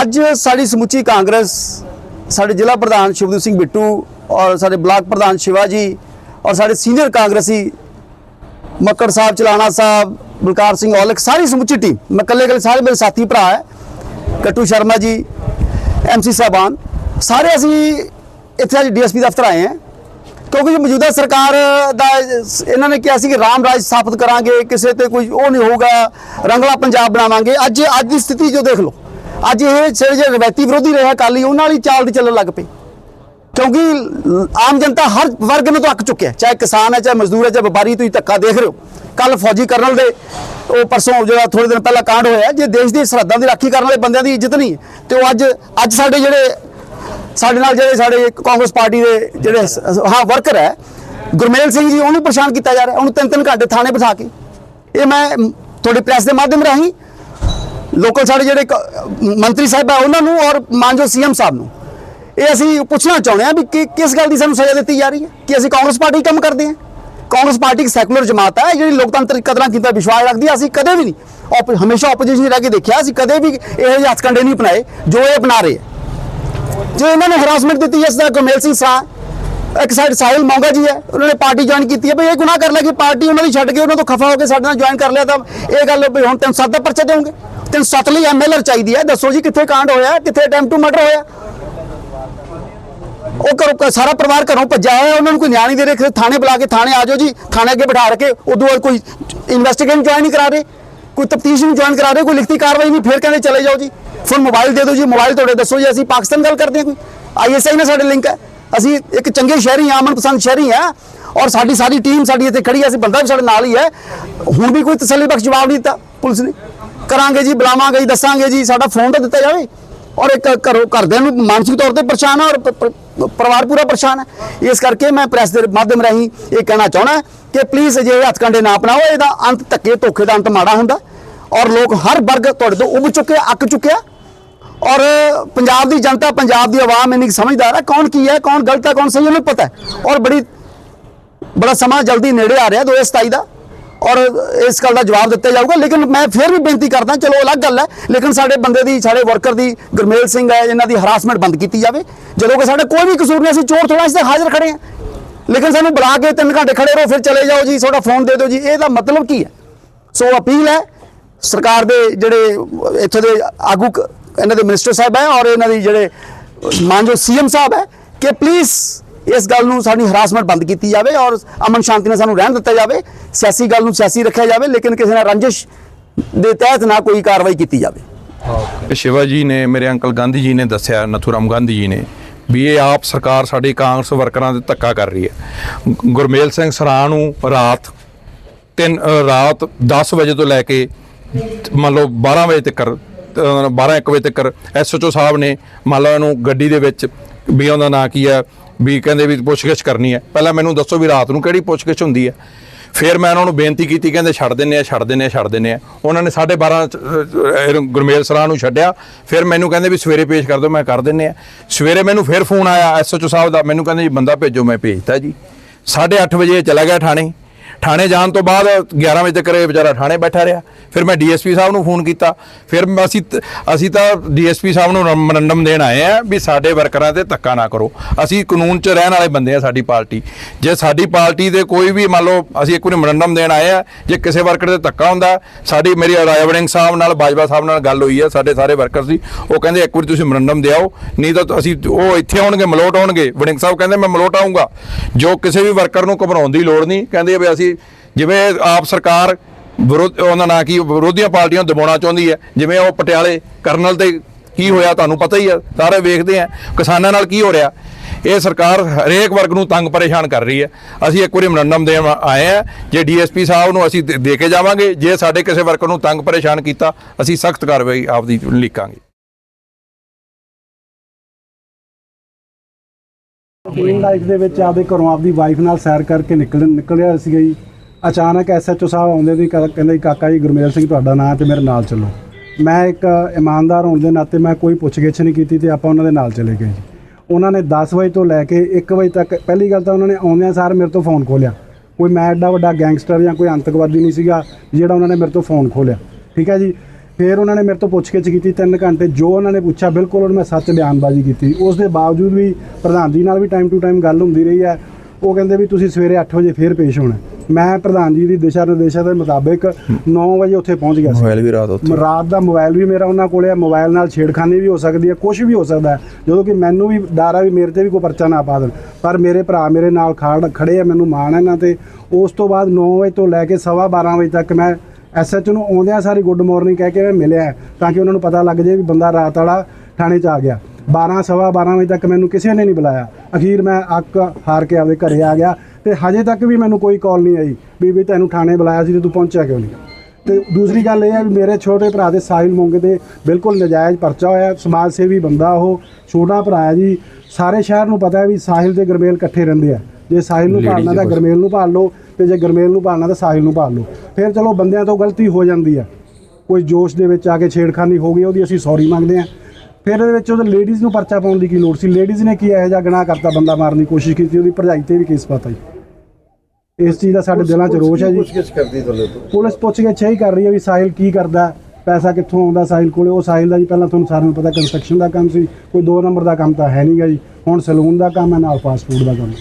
ਅੱਜ ਸਾਡੀ ਸਮੁੱਚੀ ਕਾਂਗਰਸ, ਸਾਡੇ ਜ਼ਿਲ੍ਹਾ ਪ੍ਰਧਾਨ ਸ਼ਿਵਦੂ ਸਿੰਘ ਬਿੱਟੂ ਔਰ ਸਾਡੇ ਬਲਾਕ ਪ੍ਰਧਾਨ ਸ਼ਿਵਾ ਜੀ ਔਰ ਸਾਡੇ ਸੀਨੀਅਰ ਕਾਂਗਰਸੀ ਮੱਕੜ ਸਾਹਿਬ, ਚਲਾਣਾ ਸਾਹਿਬ, ਬਲਕਾਰ ਸਿੰਘ ਔਲਖ, ਸਾਰੀ ਸਮੁੱਚੀ ਟੀਮ, ਮੈਂ ਇਕੱਲੇ ਇਕੱਲੇ ਸਾਰੇ ਮੇਰੇ ਸਾਥੀ ਭਰਾ ਹੈ, ਕੱਟੂ ਸ਼ਰਮਾ ਜੀ ਐਮਸੀ ਸਾਹਿਬਾਨ, ਸਾਰੇ ਅਸੀਂ ਇੱਥੇ ਅੱਜ ਡੀਐਸਪੀ ਦਫ਼ਤਰ ਆਏ ਹਾਂ। ਕਿਉਂਕਿ ਮੌਜੂਦਾ ਸਰਕਾਰ ਦਾ ਇਹਨਾਂ ਨੇ ਕਿਹਾ ਸੀ ਕਿ ਰਾਮ ਰਾਜ ਸਥਾਪਿਤ ਕਰਾਂਗੇ, ਕਿਸੇ ਤੇ ਕੋਈ ਉਹ ਨਹੀਂ ਹੋਊਗਾ, ਰੰਗਲਾ ਪੰਜਾਬ ਬਣਾਵਾਂਗੇ, ਅੱਜ ਅੱਜ ਦੀ ਸਥਿਤੀ ਜੋ ਦੇਖ ਲਓ। ਅੱਜ ਇਹ ਜਿਹੜੇ ਜਿਹੜੇ ਰਵਾਇਤੀ ਵਿਰੋਧੀ ਰਹੇ ਅਕਾਲੀ ਉਹਨਾਂ ਵਾਲੀ ਚਾਲ ਦੀ ਚੱਲਣ ਲੱਗ ਪਈ। ਕਿਉਂਕਿ ਆਮ ਜਨਤਾ ਹਰ ਵਰਗ ਨੂੰ ਤੋਂ ਅੱਕ ਚੁੱਕਿਆ ਚਾਹੇ ਕਿਸਾਨ ਹੈ ਚਾਹੇ ਮਜ਼ਦੂਰ ਹੈ ਚਾਹੇ ਵਪਾਰੀ ਤੁਸੀਂ ਧੱਕਾ ਦੇਖ ਰਹੇ ਹੋ। ਕੱਲ ਫੌਜੀ ਕਰਨਲ ਦੇ ਉਹ ਪਰਸੋਂ ਜਿਹੜਾ ਥੋੜੇ ਦਿਨ ਪਹਿਲਾਂ ਕਾਂਡ ਹੋਇਆ ਜੇ ਦੇਸ਼ ਦੀ ਸਰਹੱਦਾਂ ਦੀ ਰਾਖੀ ਕਰਨ ਵਾਲੇ ਬੰਦਿਆਂ ਦੀ ਇੱਜ਼ਤ ਨਹੀਂ ਹੈ, ਤੇ ਉਹ ਅੱਜ ਅੱਜ ਸਾਡੇ ਜਿਹੜੇ ਸਾਡੇ ਨਾਲ ਜਿਹੜੇ ਸਾਡੇ ਕਾਂਗਰਸ ਪਾਰਟੀ ਦੇ ਜਿਹੜੇ ਹਾਂ ਵਰਕਰ ਹੈ ਗੁਰਮੇਲ ਸਿੰਘ ਜੀ ਉਹਨੂੰ ਪਰੇਸ਼ਾਨ ਕੀਤਾ ਜਾ ਰਿਹਾ ਉਹਨੂੰ ਤਿੰਨ ਤਿੰਨ ਘੰਟੇ ਥਾਣੇ ਬਿਠਾ ਕੇ। ਇਹ ਮੈਂ ਤੁਹਾਡੇ ਪ੍ਰੈਸ ਦੇ ਮਾਧਿਅਮ ਰਾਹੀਂ ਲੋਕਲ ਸਾਡੇ ਜਿਹੜੇ ਕ- ਮੰਤਰੀ ਸਾਹਿਬ ਹੈ ਉਹਨਾਂ ਨੂੰ ਔਰ ਮਾਨਜੋ ਸੀਐਮ ਸਾਹਿਬ ਨੂੰ। ਇਹ ਅਸੀਂ ਪੁੱਛਣਾ ਚਾਹੁੰਦੇ ਹਾਂ ਵੀ ਕਿ ਕਿਸ ਗੱਲ ਦੀ ਸਾਨੂੰ ਸਜ਼ਾ ਦਿੱਤੀ ਜਾ ਰਹੀ ਹੈ? ਕਿ ਅਸੀਂ ਕਾਂਗਰਸ ਪਾਰਟੀ ਕੰਮ ਕਰਦੇ ਹਾਂ? ਕਾਂਗਰਸ ਪਾਰਟੀ ਇੱਕ ਸੈਕੂਲਰ ਜਮਾਤ ਹੈ ਜਿਹੜੀ ਲੋਕਤੰਤਰਿਕ ਕਦਰਾਂ ਕੀਤਾ ਵਿਸ਼ਵਾਸ ਰੱਖਦੀ ਹੈ ਅਸੀਂ ਕਦੇ ਵੀ ਨਹੀਂ op- ਹਮੇਸ਼ਾ ਆਪੋਜੀਸ਼ਨ ਰਹਿ ਕੇ ਦੇਖਿਆ, ਅਸੀਂ ਕਦੇ ਵੀ ਇਹੋ ਜਿਹੇ ਹੱਥਕੰਡੇ ਨਹੀਂ ਅਪਣਾਏ ਜੋ ਇਹ ਅਪਣਾ ਰਹੇ ਹੈ ਜੇ ਇਹਨਾਂ ਨੇ ਹਰਾਸਮੈਂਟ ਦਿੱਤੀ ਜਿਸ ਦਾ ਗੁਰਮੇਲ ਸਿੰਘ ਸਰਾ ਇੱਕ ਸਾਈਡ ਸਾਹਿਲ ਮੌਂਗਾ ਜੀ ਹੈ, ਉਹਨਾਂ ਨੇ ਪਾਰਟੀ ਜੁਆਇਨ ਕੀਤੀ ਹੈ, ਬਈ ਇਹ ਗੁਨਾਹ ਕਰ ਲਿਆ ਕਿ ਪਾਰਟੀ ਉਹਨਾਂ ਦੀ ਛੱਡ ਕੇ ਉਹਨਾਂ ਤੋਂ ਖਫਾ ਹੋ ਕੇ ਸਾਡੇ ਨਾਲ ਜੁਆਇਨ ਕਰ ਲਿਆ ਤਾਂ ਇਹ ਗੱਲ ਵੀ ਹੁਣ 307 ਦਾ ਪਰਚਾ ਦੇਵੋਗੇ। 307 ਲਈ ਐਮਐਲਆਰ ਚਾਹੀਦੀ ਹੈ। ਦੱਸੋ ਜੀ ਕਿੱਥੇ ਕਾਂਡ ਹੋਇਆ, ਕਿੱਥੇ ਅਟੈਂਪਟ ਟੂ ਮਰਡਰ ਹੋਇਆ? ਉਹ ਘਰੋਂ ਸਾਰਾ ਪਰਿਵਾਰ ਘਰੋਂ ਭੱਜਿਆ ਹੋਇਆ, ਉਹਨਾਂ ਨੂੰ ਕੋਈ ਨਿਆਂ ਨਹੀਂ ਦੇ ਰਹੇ ਥਾਣੇ ਬੁਲਾ ਕੇ ਥਾਣੇ ਆ ਜਾਓ ਜੀ। ਥਾਣੇ ਅੱਗੇ ਬਿਠਾ ਕੇ ਉਦੋਂ ਬਾਅਦ ਕੋਈ ਇਨਵੈਸਟੀਗੇਸ਼ਨ ਜੁਆਇਨ ਨਹੀਂ ਕਰਾ ਰਹੇ, ਕੋਈ ਤਫਤੀਸ਼ ਨਹੀਂ ਜੁਆਇਨ ਕਰਾ ਰਹੇ, ਕੋਈ ਲਿਖਤੀ ਕਾਰਵਾਈ ਨਹੀਂ, ਫਿਰ ਕਹਿੰਦੇ ਚਲੇ ਜਾਓ ਜੀ। ਫਿਰ ਮੋਬਾਈਲ ਦੇ ਦਿਓ ਜੀ ਮੋਬਾਈਲ ਤੁਹਾਡੇ ਦੱਸੋ ਜੀ, ਅਸੀਂ ਪਾਕਿਸਤਾਨ ਗੱਲ ਕਰਦੇ ਹਾਂ ਕੋਈ। ਆਈਐਸਆਈ ਨਾਲ ਸਾਡੇ ਲਿੰਕ ਹੈ। ਅਸੀਂ ਇੱਕ ਚੰਗੇ ਸ਼ਹਿਰੀ ਹਾਂ, ਅਮਨ ਪਸੰਦ ਸ਼ਹਿਰੀ ਹਾਂ, ਔਰ ਸਾਡੀ ਸਾਰੀ ਟੀਮ ਸਾਡੀ ਇੱਥੇ ਖੜੀ ਹੈ, ਅਸੀਂ ਬੰਦਾ ਵੀ ਸਾਡੇ ਨਾਲ ਹੀ ਹੈ। ਹੁਣ ਵੀ ਕੋਈ ਤਸੱਲੀ ਬਖਸ਼ ਜਵਾਬ ਨਹੀਂ ਦਿੱਤਾ, ਪੁਲਿਸ ਨੇ। ਕਰਾਂਗੇ ਜੀ, ਬੁਲਾਵਾਂਗੇ ਜੀ, ਦੱਸਾਂਗੇ ਜੀ, ਸਾਡਾ ਫੋਨ ਤਾਂ ਦਿੱਤਾ ਜਾਵੇ। ਔਰ ਇੱਕ ਘਰੋਂ, ਘਰਦਿਆਂ ਨੂੰ ਮਾਨਸਿਕ ਤੌਰ ਤੇ ਪਰੇਸ਼ਾਨ ਹੈ ਔਰ ਪਰਿਵਾਰ ਪੂਰਾ ਪਰੇਸ਼ਾਨ ਹੈ ਇਸ ਕਰਕੇ ਮੈਂ ਪ੍ਰੈਸ ਦੇ ਮਾਧਿਅਮ ਰਾਹੀਂ ਇਹ ਕਹਿਣਾ ਚਾਹਣਾ ਕਿ ਪਲੀਜ਼ ਅਜਿਹੇ ਹੱਥਕੰਡੇ ਨਾ ਅਪਣਾਓ, ਇਹਦਾ ਅੰਤ ਧੱਕੇ ਧੋਖੇ ਦਾ ਅੰਤ ਮਾੜਾ ਹੁੰਦਾ। ਔਰ ਲੋਕ ਹਰ ਵਰਗ ਤੁਹਾਡੇ ਤੋਂ ਉੱਭ ਚੁੱਕੇ ਅੱਕ ਚੁੱਕਿਆ। ਔਰ ਪੰਜਾਬ ਦੀ ਜਨਤਾ, ਪੰਜਾਬ ਦੀ ਆਵਾਮ ਇੰਨੀ ਕੁ ਸਮਝਦਾਰ ਹੈ ਕੌਣ ਕੀ ਹੈ, ਕੌਣ ਗਲਤ ਹੈ, ਕੌਣ ਸਹੀ ਹੈ, ਉਹਨੂੰ ਪਤਾ ਹੈ। ਔਰ ਬੜੀ, ਬੜਾ ਸਮਾਂ ਜਲਦੀ ਨੇੜੇ ਆ ਰਿਹਾ 2027 ਦਾ। ਔਰ ਇਸ ਗੱਲ ਦਾ ਜਵਾਬ ਦਿੱਤਾ ਜਾਊਗਾ। ਲੇਕਿਨ ਮੈਂ ਫਿਰ ਵੀ ਬੇਨਤੀ ਕਰਦਾ, ਚਲੋ ਅਲੱਗ ਗੱਲ ਹੈ, ਲੇਕਿਨ ਸਾਡੇ ਬੰਦੇ ਦੀ, ਸਾਡੇ ਵਰਕਰ ਦੀ, ਗੁਰਮੇਲ ਸਿੰਘ ਹੈ, ਇਹਨਾਂ ਦੀ ਹਰਾਸਮੈਂਟ ਬੰਦ ਕੀਤੀ ਜਾਵੇ। ਜਦੋਂ ਕਿ ਸਾਡਾ ਕੋਈ ਵੀ ਕਸੂਰ ਨਹੀਂ, ਅਸੀਂ ਚੋਰ ਥੋੜਾ ਅਸੀਂ ਤਾਂ ਹਾਜ਼ਰ ਖੜੇ ਹਾਂ। ਲੇਕਿਨ ਸਾਨੂੰ ਬੁਲਾ ਕੇ ਤਿੰਨ ਘੰਟੇ ਖੜੇ ਰਹੋ, ਫਿਰ ਚਲੇ ਜਾਓ ਜੀ, ਤੁਹਾਡਾ ਫੋਨ ਦੇ ਦਿਓ ਜੀ। ਇਹਦਾ ਮਤਲਬ ਕੀ ਹੈ? ਸੋ ਅਪੀਲ ਹੈ, ਸਰਕਾਰ ਦੇ ਜਿਹੜੇ ਇੱਥੋਂ ਦੇ ਆਗੂ ਕ- ਇਹਨਾਂ ਦੇ ਮਿਨਿਸਟਰ ਸਾਹਿਬ ਹੈ ਔਰ ਇਹਨਾਂ ਦੀ ਜਿਹੜੇ ਮਾਨਜੋ ਸੀਐਮ ਸਾਹਿਬ ਹੈ, ਕਿ ਪਲੀਜ਼ ਇਸ ਗੱਲ ਨੂੰ ਸਾਡੀ ਹਰਾਸਮੈਂਟ ਬੰਦ ਕੀਤੀ ਜਾਵੇ ਔਰ ਅਮਨ ਸ਼ਾਂਤੀ ਨਾਲ ਸਾਨੂੰ ਰਹਿਣ ਦਿੱਤਾ ਜਾਵੇ, ਸਿਆਸੀ ਗੱਲ ਨੂੰ ਸਿਆਸੀ ਰੱਖਿਆ ਜਾਵੇ, ਲੇਕਿਨ ਕਿਸੇ ਨਾਲ ਰੰਜਿਸ਼ ਦੇ ਤਹਿਤ ਨਾ ਕੋਈ ਕਾਰਵਾਈ ਕੀਤੀ ਜਾਵੇ। ਸ਼ਿਵਾ ਜੀ ਨੇ, ਮੇਰੇ ਅੰਕਲ ਗਾਂਧੀ ਜੀ ਨੇ ਦੱਸਿਆ, ਨਥੂਰਾਮ ਗਾਂਧੀ ਜੀ ਨੇ, ਵੀ ਇਹ ਆਪ ਸਰਕਾਰ ਸਾਡੇ ਕਾਂਗਰਸ ਵਰਕਰਾਂ ਦੇ ਧੱਕਾ ਕਰ ਰਹੀ ਹੈ। ਗੁਰਮੇਲ ਸਿੰਘ ਸਰਾਂ ਨੂੰ ਰਾਤ ਤਿੰਨ ਰਾਤ 10 ਵਜੇ ਤੋਂ ਲੈ ਕੇ ਮੰਨ ਲਓ 12 ਵਜੇ ਤੱਕ 12 1 ਵਜੇ ਤੱਕ ਐਸਓਚਓ ਸਾਹਿਬ ਨੇ ਮੰਨ ਲਓ ਇਹਨੂੰ ਗੱਡੀ ਦੇ ਵਿੱਚ, ਵੀ ਉਹਦਾ ਨਾਂ ਕੀ ਹੈ ਵੀ ਕਹਿੰਦੇ ਵੀ ਪੁੱਛਗਿੱਛ ਕਰਨੀ ਹੈ। ਪਹਿਲਾਂ ਮੈਨੂੰ ਦੱਸੋ ਵੀ ਰਾਤ ਨੂੰ ਕਿਹੜੀ ਪੁੱਛਗਿੱਛ ਹੁੰਦੀ ਹੈ। ਫਿਰ ਮੈਂ ਉਹਨਾਂ ਨੂੰ ਬੇਨਤੀ ਕੀਤੀ, ਕਹਿੰਦੇ ਛੱਡ ਦਿੰਨੇ ਆ, ਛੱਡ ਦਿੰਨੇ ਆ, ਛੱਡ ਦਿੰਨੇ ਆ। ਉਹਨਾਂ ਨੇ 12:30 ਗੁਰਮੇਲ ਸਰਾਂ ਨੂੰ ਛੱਡਿਆ। ਫਿਰ ਮੈਨੂੰ ਕਹਿੰਦੇ ਵੀ ਸਵੇਰੇ ਪੇਸ਼ ਕਰ ਦਿਓ, ਮੈਂ ਕਰ ਦਿੰਨੇ ਆ। ਸਵੇਰੇ ਮੈਨੂੰ ਫਿਰ ਫੋਨ ਆਇਆ ਐਸਓਚਓ ਸਾਹਿਬ ਦਾ, ਮੈਨੂੰ ਕਹਿੰਦੇ ਜੀ ਬੰਦਾ ਭੇਜੋ, ਮੈਂ ਭੇਜਤਾ ਜੀ। 8:30 ਵਜੇ ਚਲਾ ਗਿਆ ਥਾਣੇ। ਥਾਣੇ ਜਾਣ ਤੋਂ ਬਾਅਦ 11 ਵਜੇ ਤੱਕ ਇਹ ਵਿਚਾਰਾ ਥਾਣੇ ਬੈਠਾ ਰਿਹਾ। ਫਿਰ ਮੈਂ ਡੀਐਸਪੀ ਸਾਹਿਬ ਨੂੰ ਫੋਨ ਕੀਤਾ। ਫਿਰ ਮੈਂ- ਅਸੀਂ ਤ- ਅਸੀਂ ਤਾਂ ਡੀਐਸਪੀ ਸਾਹਿਬ ਨੂੰ ਮਨੰਡਮ ਦੇਣ ਆਏ ਆ ਵੀ ਸਾਡੇ ਵਰਕਰਾਂ ਤੇ ਧੱਕਾ ਨਾ ਕਰੋ। ਅਸੀਂ ਕਾਨੂੰਨ 'ਚ ਰਹਿਣ ਵਾਲੇ ਬੰਦੇ ਆ ਸਾਡੀ ਪਾਰਟੀ। ਜੇ ਸਾਡੀ ਪਾਰਟੀ ਦੇ ਕੋਈ ਵੀ ਮੰਨ ਲਓ ਅਸੀਂ ਇੱਕ ਵਾਰੀ ਮਨੰਡਮ ਦੇਣ ਆਏ ਆ, ਜੇ ਕਿਸੇ ਵਰਕਰ ਤੇ ਧੱਕਾ ਹੁੰਦਾ, ਸਾਡੀ ਮੇਰੀ ਰਾਜਾ ਵੜਿੰਗ ਸਾਹਿਬ ਨਾਲ, ਬਾਜਵਾ ਸਾਹਿਬ ਨਾਲ ਗੱਲ ਹੋਈ ਆ, ਸਾਡੇ ਸਾਰੇ ਵਰਕਰ ਸੀ ਉਹ ਕਹਿੰਦੇ ਇੱਕ ਵਾਰੀ ਤੁਸੀਂ ਮਨੰਡਮ ਦਿਓ ਨਹੀਂ ਤਾਂ ਅਸੀਂ ਉਹ ਇੱਥੇ ਆਉਣਗੇ, ਮਲੋਟ ਆਉਣਗੇ। ਵੜਿੰਗ ਸਾਹਿਬ ਕਹਿੰਦੇ, ਮੈਂ ਮਲੋਟ ਆਉਂਗਾ ਜੋ ਕਿਸੇ ਵੀ ਵਰਕਰ ਨੂੰ ਘਬਰਾਉਣ ਦੀ ਲੋੜ ਨਹੀਂ, ਕਹਿੰਦੇ ਵੀ ਅਸੀਂ ਜਿਵੇਂ ਆਪ ਸਰਕਾਰ ਵਿਰੋਧ ਉਹਨਾਂ ਨਾਲ ਕੀ, ਵਿਰੋਧੀਆਂ ਪਾਰਟੀਆਂ ਦਬਾਉਣਾ ਚਾਹੁੰਦੀ ਹੈ। ਜਿਵੇਂ ਉਹ ਪਟਿਆਲੇ ਕਰਨਲ ਤੇ ਕੀ ਹੋਇਆ, ਤੁਹਾਨੂੰ ਪਤਾ ਹੀ ਹੈ ਸਾਰੇ ਵੇਖਦੇ ਆ। ਕਿਸਾਨਾਂ ਨਾਲ ਕੀ ਹੋ ਰਿਹਾ? ਇਹ ਸਰਕਾਰ ਹਰੇਕ ਵਰਗ ਨੂੰ ਤੰਗ ਪਰੇਸ਼ਾਨ ਕਰ ਰਹੀ ਹੈ। ਅਸੀਂ ਇੱਕ ਵਾਰੀ ਮਨੰਡਮ ਦੇਣ ਆਏ ਆ, ਜੇ ਡੀਐਸਪੀ ਸਾਹਿਬ ਨੂੰ ਅਸੀਂ ਦੇ- ਕੇ ਜਾਵਾਂਗੇ, ਜੇ ਸਾਡੇ ਕਿਸੇ ਵਰਕਰ ਨੂੰ ਤੰਗ ਪਰੇਸ਼ਾਨ ਕੀਤਾ, ਅਸੀਂ ਸਖਤ ਕਾਰਵਾਈ ਆਪਦੀ ਲਿਖਾਂਗੇ ਡੇਲੀ ਲਾਈਫ ਦੇ ਵਿੱਚ ਆਪਦੇ ਘਰੋਂ ਆਪਦੀ ਵਾਈਫ ਨਾਲ ਸੈਰ ਕਰਕੇ ਨਿਕਲ ਨਿਕਲਿਆ ਸੀਗਾ ਜੀ। ਅਚਾਨਕ ਐਸਐਚਓ ਸਾਹਿਬ ਆਉਂਦੇ ਸੀ ਕਹ- ਕਹਿੰਦੇ ਜੀ, ਕਾਕਾ ਜੀ, ਗੁਰਮੇਲ ਸਿੰਘ ਤੁਹਾਡਾ ਨਾਂ ਤੇ ਮੇਰੇ ਨਾਲ ਚੱਲੋ। ਮੈਂ ਇੱਕ ਇਮਾਨਦਾਰ ਹੋਣ ਦੇ ਨਾਤੇ ਮੈਂ ਕੋਈ ਪੁੱਛਗਿੱਛ ਨਹੀਂ ਕੀਤੀ ਤੇ ਆਪਾਂ ਉਹਨਾਂ ਦੇ ਨਾਲ ਚਲੇ ਗਏ ਜੀ। ਉਹਨਾਂ ਨੇ 10 ਵਜੇ ਤੋਂ ਲੈ ਕੇ 1 ਵਜੇ ਤੱਕ, ਪਹਿਲੀ ਗੱਲ ਤਾਂ ਉਹਨਾਂ ਨੇ ਆਉਂਦਿਆਂ ਸਾਰ ਮੇਰੇ ਤੋਂ ਫੋਨ ਖੋਲਿਆ ਕੋਈ ਮੈਂ ਐਡਾ ਵੱਡਾ ਗੈਂਗਸਟਰ ਜਾਂ ਕੋਈ ਅੰਤਕਵਾਦੀ ਨਹੀਂ ਸੀਗਾ, ਜਿਹੜਾ ਉਹਨਾਂ ਨੇ ਮੇਰੇ ਤੋਂ ਫੋਨ ਖੋਲਿਆ ਠੀਕ ਹੈ ਜੀ? ਫਿਰ ਉਹਨਾਂ ਨੇ ਮੇਰੇ ਤੋਂ ਪੁੱਛਗਿੱਛ ਕੀਤੀ 3 ਘੰਟੇ ਜੋ ਉਹਨਾਂ ਨੇ ਪੁੱਛਿਆ ਬਿਲਕੁਲ ਉਹਨਾਂ ਮੈਂ ਸੱਚ ਬਿਆਨਬਾਜ਼ੀ ਕੀਤੀ। ਉਸ ਦੇ ਬਾਵਜੂਦ ਵੀ ਪ੍ਰਧਾਨ ਜੀ ਨਾਲ ਵੀ ਟਾਈਮ ਟੂ ਟਾਈਮ ਗੱਲ ਹੁੰਦੀ ਰਹੀ ਹੈ। ਉਹ ਕਹਿੰਦੇ ਵੀ ਤੁਸੀਂ ਸਵੇਰੇ 8 ਵਜੇ ਫੇਰ ਪੇਸ਼ ਹੋਣਾ ਮੈਂ ਪ੍ਰਧਾਨ ਜੀ ਦੀ ਦਿਸ਼ਾ ਨਿਰਦੇਸ਼ਾਂ ਦੇ ਮੁਤਾਬਿਕ 9 ਵਜੇ ਉੱਥੇ ਪਹੁੰਚ ਗਿਆ ਸੀ। ਮੋਬਾਈਲ ਵੀ ਰਾਤ ਉੱਥੇ। ਰਾਤ ਦਾ ਮੋਬਾਈਲ ਵੀ ਮੇਰਾ ਉਹਨਾਂ ਕੋਲੇ ਹੈ। ਮੋਬਾਈਲ ਨਾਲ ਛੇੜਖਾਨੀ ਵੀ ਹੋ ਸਕਦੀ ਹੈ ਕੁਝ ਵੀ ਹੋ ਸਕਦਾ ਜਦੋਂ ਕਿ ਮੈਨੂੰ ਵੀ ਡਰ ਆ ਵੀ ਮੇਰੇ ਤੇ ਵੀ ਕੋਈ ਪਰਚਾ ਨਾ ਪਾ ਦੇਣ। ਪਰ ਮੇਰੇ ਭਰਾ ਮੇਰੇ ਨਾਲ ਖਾੜ ਖੜੇ ਆ ਮੈਨੂੰ ਮਾਣ ਹੈ ਇਹਨਾਂ ਤੇ। ਉਸ ਤੋਂ ਬਾਅਦ 9 ਵਜੇ ਤੋਂ ਲੈ ਕੇ ਸਵਾ 12 ਵਜੇ ਤੱਕ ਮੈਂ ਐਸਐਚ ਨੂੰ ਆਉਂਦਿਆਂ ਸਾਰੀ ਗੁੱਡ ਮਾਰਨਿੰਗ ਕਹਿ ਕੇ ਮੈਂ ਮਿਲਿਆ ਤਾਂ ਕਿ ਉਹਨਾਂ ਨੂੰ ਪਤਾ ਲੱਗ ਜਾਏ ਵੀ ਬੰਦਾ ਰਾਤ ਵਾਲਾ ਥਾਣੇ 'ਚ ਆ ਗਿਆ। 12 ਸਵਾ 12 ਵਜੇ ਤੱਕ ਮੈਨੂੰ ਕਿਸੇ ਨੇ ਨਹੀਂ ਬੁਲਾਇਆ। ਅਖੀਰ ਮੈਂ ਅੱਕ ਹਾਰ ਕੇ ਆਪਦੇ ਘਰੇ ਆ ਗਿਆ ਤੇ ਹਜੇ ਤੱਕ ਵੀ ਮੈਨੂੰ ਕੋਈ ਕਾਲ ਨਹੀਂ ਆਈ ਵੀ ਵੀ ਤੈਨੂੰ ਥਾਣੇ ਬੁਲਾਇਆ ਸੀ ਤੇ ਤੂੰ ਪਹੁੰਚਿਆ ਕਿਉਂ ਨਹੀਂ? ਤੇ ਦੂਸਰੀ ਗੱਲ ਇਹ ਹੈ ਵੀ ਮੇਰੇ ਛੋਟੇ ਭਰਾ ਦੇ ਸਾਹਿਲ ਮੋਂਗੇ ਦੇ ਬਿਲਕੁਲ ਨਜਾਇਜ਼ ਪਰਚਾ ਹੋਇਆ। ਸਮਾਜ ਸੇਵੀ ਬੰਦਾ ਉਹ, ਛੋਟਾ ਭਰਾ ਹੈ ਜੀ। ਸਾਰੇ ਸ਼ਹਿਰ ਨੂੰ ਪਤਾ ਹੈ ਵੀ ਸਾਹਿਲ ਤੇ ਗਰਮੇਲ ਇਕੱਠੇ ਰਹਿੰਦੇ ਆ। ਜੇ ਸਾਹਿਲ ਨੂੰ ਭਾਲਣਾ ਤਾਂ ਦੇ ਗਰਮੇਲ ਨੂੰ ਭਾਲ ਲਓ ਤੇ ਜੇ ਗਰਮੇਲ ਨੂੰ ਭਾਲਣਾ ਤਾਂ ਸਾਹਿਲ ਨੂੰ ਭਾਲ ਲਓ। ਫਿਰ ਚਲੋ ਬੰਦਿਆਂ ਤੋਂ ਗਲਤੀ ਹੋ ਜਾਂਦੀ ਹੈ ਕੋਈ ਜੋਸ਼ ਦੇ ਵਿੱਚ ਆ ਕੇ ਛੇੜਖਾਨੀ ਹੋ ਗਈ ਉਹਦੀ ਅਸੀਂ ਸੌਰੀ ਮੰਗਦੇ ਹਾਂ ਫਿਰ ਇਹਦੇ ਵਿੱਚ ਉਹਦੇ ਲੇਡੀਜ਼ ਨੂੰ ਪਰਚਾ ਪਾਉਣ ਦੀ ਕੀ ਲੋੜ ਸੀ? ਲੇਡੀਜ਼ ਨੇ ਕੀ ਇਹੋ ਜਿਹਾ ਗੁਨਾਹ ਕਰਤਾ ਬੰਦਾ ਮਾਰਨ ਦੀ ਕੋਸ਼ਿਸ਼ ਕੀਤੀ? ਉਹਦੀ ਭਰਜਾਈ ਤੇ ਵੀ ਕੇਸ ਪਾਤਾ ਜੀ। ਇਸ ਚੀਜ਼ ਦਾ ਸਾਡੇ ਦਿਲਾਂ 'ਚ ਰੋਸ਼ ਹੈ ਜੀ। ਪੁੱਛਗਿੱਛ ਕਰਦੀ ਤੁਹਾਡੇ ਤੋਂ। ਪੁਲਿਸ ਪੁੱਛ ਕੇ ਹੀ ਕਰ ਰਹੀ ਹੈ ਵੀ ਸਾਹਿਲ ਕੀ ਕਰਦਾ ਪੈਸਾ ਕਿੱਥੋਂ ਆਉਂਦਾ ਸਾਹਿਲ ਕੋਲੇ? ਉਹ ਸਾਹਿਲ ਦਾ ਜੀ ਪਹਿਲਾਂ ਤੁਹਾਨੂੰ ਸਾਰਿਆਂ ਨੂੰ ਪਤਾ ਕੰਸਟਰਕਸ਼ਨ ਦਾ ਕੰਮ ਸੀ। ਕੋਈ 2 ਨੰਬਰ ਦਾ ਕੰਮ ਤਾਂ ਹੈ ਨਹੀਂਗਾ ਜੀ। ਹੁਣ ਸਲੂਨ ਦਾ ਕੰਮ ਹੈ ਨਾਲ ਫਾਸਟ ਫੂਡ ਦਾ ਕੰਮ।